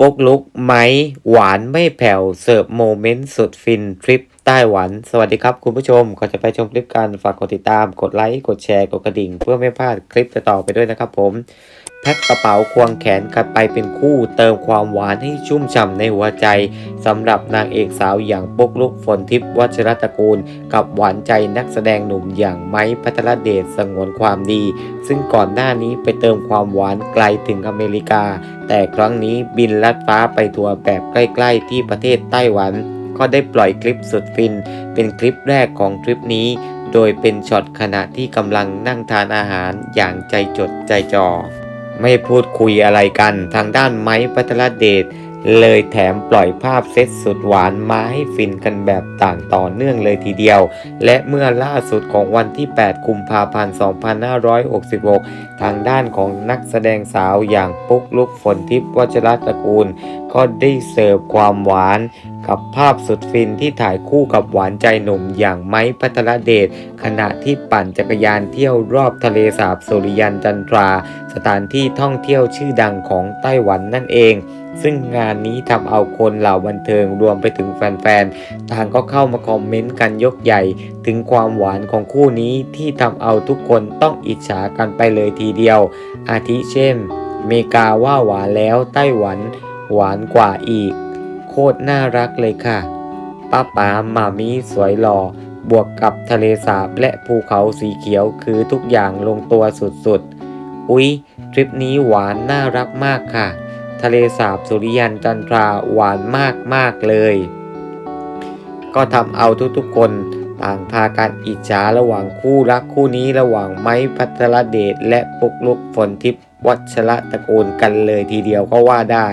ปกลุกไหมหวานไม่แผ่ว เสิร์ฟโมเมนต์สุดฟินทริปไต้หวัน สวัสดีครับคุณผู้ชมก่อนจะไปชมคลิปกันฝากกดติดตาม กดไลค์ กดแชร์ กดกระดิ่ง เพื่อไม่พลาดคลิปต่อไปด้วยนะครับผม แพ็คกระเป๋าควงแขนกันไปเป็นคู่เติมความหวานให้ชุ่มฉ่ำในหัวใจสำหรับนางเอกสาวอย่างปกลุกฝนทิพย์วัชรตระกูล กับหวานใจนักแสดงหนุ่มอย่างไม้พัทรเดชสงวนความดี ซึ่งก่อนหน้านี้ไปเติมความหวานไกลถึงอเมริกา แต่ครั้งนี้บินลัดฟ้าไปทัวร์แบบใกล้ ๆ ที่ประเทศไต้หวัน ก็ได้ปล่อยคลิปสุดฟิน เป็นคลิปแรกของทริปนี้ โดยเป็นช็อตขณะที่กำลังนั่งทานอาหารอย่างใจจดใจจ่อ ไม่พูดคุยอะไรกัน ทางด้านไม้พัทรเดช เลยแถมปล่อยภาพเซตสุดหวานมาให้ฟินกันแบบต่างต่อเนื่องเลยทีเดียว และเมื่อล่าสุดของวันที่ 8 กุมภาพันธ์ 2566 ทางด้านของนักแสดงสาวอย่างปุ๊กลุกฝนทิพย์วัชรตระกูล ก็ได้เสิร์ฟความหวานกับภาพสุดฟินที่ถ่ายคู่กับหวานใจหนุ่มอย่างไม้พัทรเดชขณะที่ปั่นจักรยานเที่ยวรอบทะเลสาบสุริยันจันทรา สถานที่ท่องเที่ยวชื่อดังของไต้หวันนั่นเอง ซึ่งงานนี้ทำเอาคนเหล่าบันเทิงรวมไปถึงแฟนๆ ต่างก็เข้ามาคอมเมนต์กันยกใหญ่ ถึงความหวานของคู่นี้ที่ทำเอาทุกคนต้องอิจฉากันไปเลยทีเดียว อาทิเช่นเมกาว่าหวานแล้วไต้หวัน หวานกว่าอีก โคตรน่ารักเลยค่ะ ป้าป๋าหมามีสวยหล่อบวกกับทะเลสาบและภูเขาสีเขียวคือทุกอย่างลงตัวสุดๆ อุ๊ย ทริปนี้หวานน่ารักมากค่ะ ทะเลสาบสุริยันจันทราหวานมากมากเลย ก็ทำเอาทุกๆคนต่างพากันอิจฉาระหว่างคู่รักคู่นี้ระหว่างไม้พัทรเดชและปุกลุกฝนทิพย์วัชระตระกูลกันเลยทีเดียวก็ว่าได้